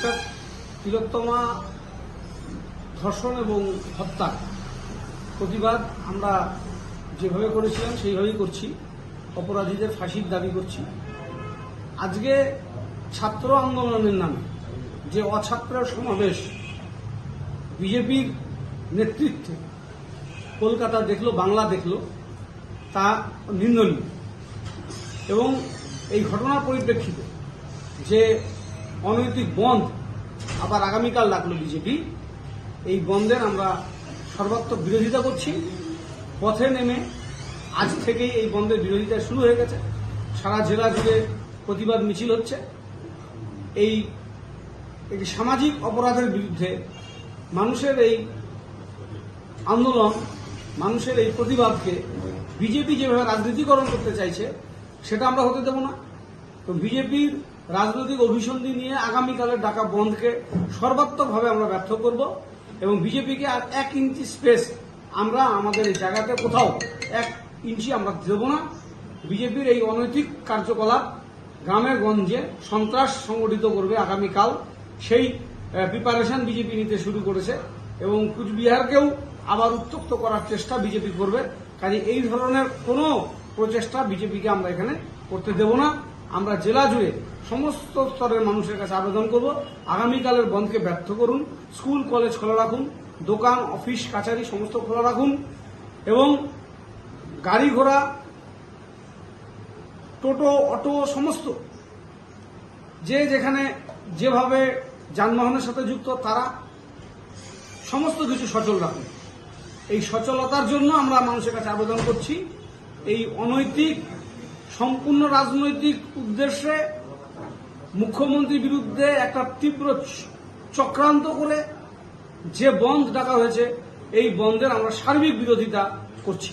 নমস্কার তিলোত্তমা ধর্ষণ এবং হত্যা প্রতিবাদ আমরা যেভাবে করেছিলাম, সেইভাবেই করছি। অপরাধীদের ফাঁসির দাবি করছি। আজকে ছাত্র আন্দোলনের নামে যে অছাত্রের সমাবেশ বিজেপির নেতৃত্বে কলকাতা দেখল, বাংলা দেখল, তা নিন্দনীয়। এবং এই ঘটনার পরিপ্রেক্ষিতে যে অনৈতিক বন্ধ। আবার আগামীকাল ডাকলো বিজেপি। এই বন্ধের আমরা সর্বাত্মক বিরোধিতা করছি। পথে নেমে আজ থেকেই এই বন্ধের বিরোধিতা শুরু হয়ে গেছে। সারা জেলা জুড়ে প্রতিবাদ মিছিল হচ্ছে। এই একটি সামাজিক অপরাধের বিরুদ্ধে মানুষের এই আন্দোলন, মানুষের এই প্রতিবাদকে বিজেপি যেভাবে রাজনীতিকরণ করতে চাইছে, সেটা আমরা হতে দেব না। তো বিজেপির রাজনৈতিক অভিসন্ধি নিয়ে আগামীকালের ডাকা বন্ধকে সর্বাত্মকভাবে আমরা ব্যর্থ করব এবং বিজেপিকে আর এক ইঞ্চি স্পেস আমরা আমাদের এই জায়গাতে কোথাও এক ইঞ্চি আমরা দেব না। বিজেপির এই অনৈতিক কার্যকলাপ গ্রামে গঞ্জে সন্ত্রাস সংগঠিত করবে আগামীকাল। সেই প্রিপারেশন বিজেপি নিতে শুরু করেছে এবং কুচবিহারকেও আবার উত্তক্ত করার চেষ্টা বিজেপি করবে। কাজে এই ধরনের কোনো প্রচেষ্টা বিজেপিকে আমরা এখানে করতে দেব না। আমরা জেলা জুড়ে সমস্ত স্তরের মানুষের কাছে আবেদন করব। আগামীকালের বন্ধকে ব্যর্থ করুন, স্কুল, কলেজ খোলা রাখুন, দোকান, অফিস, কাছারি সমস্ত খোলা রাখুন এবং গাড়ি ঘোড়া, টোটো, অটো সমস্ত যে যেখানে যেভাবে যানবাহনের সাথে যুক্ত তারা সমস্ত কিছু সচল রাখুন। এই সচলতার জন্য আমরা মানুষের কাছে আবেদন করছি। এই অনৈতিক সম্পূর্ণ রাজনৈতিক উদ্দেশ্যে মুখ্যমন্ত্রীর বিরুদ্ধে একটা তীব্র চক্রান্ত করে যে বন্ধ ডাকা হয়েছে, এই বন্ধের আমরা সার্বিক বিরোধিতা করছি।